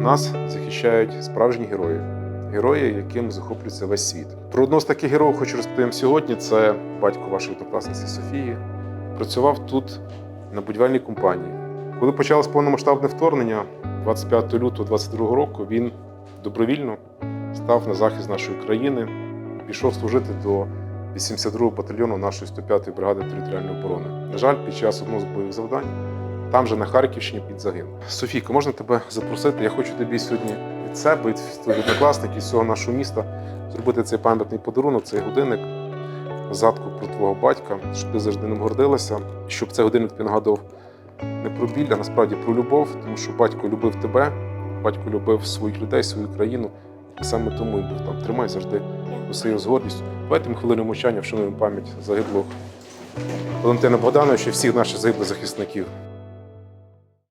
Нас захищають справжні герої, герої, яким захоплюється весь світ. Про одного з таких героїв хочу розповім сьогодні. Це батько вашої однокласниці Софії. Працював тут на будівельній компанії. Коли почалось повномасштабне вторгнення, 25 лютого 22 року, він добровільно став на захист нашої країни, пішов служити до 82-го батальйону нашої 105-ї бригади територіальної оборони. На жаль, під час одного з бойових завдань там же на Харківщині під загинув. Софійко, можна тебе запросити? Я хочу тобі сьогодні від себе, від твоїх однокласників, з цього нашого міста зробити цей пам'ятний подарунок, цей годинник, згадку про твого батька, щоб ти завжди ним гордилася, щоб цей годинник тобі нагадував не про біль, а насправді про любов, тому що батько любив тебе, батько любив своїх людей, свою країну. І саме тому був там. Тримай завжди усе його з гордістю. Давайте ми хвилину мовчання вшануємо пам'ять загиблого Валентина Богдановича і всіх наших загиблих захисників.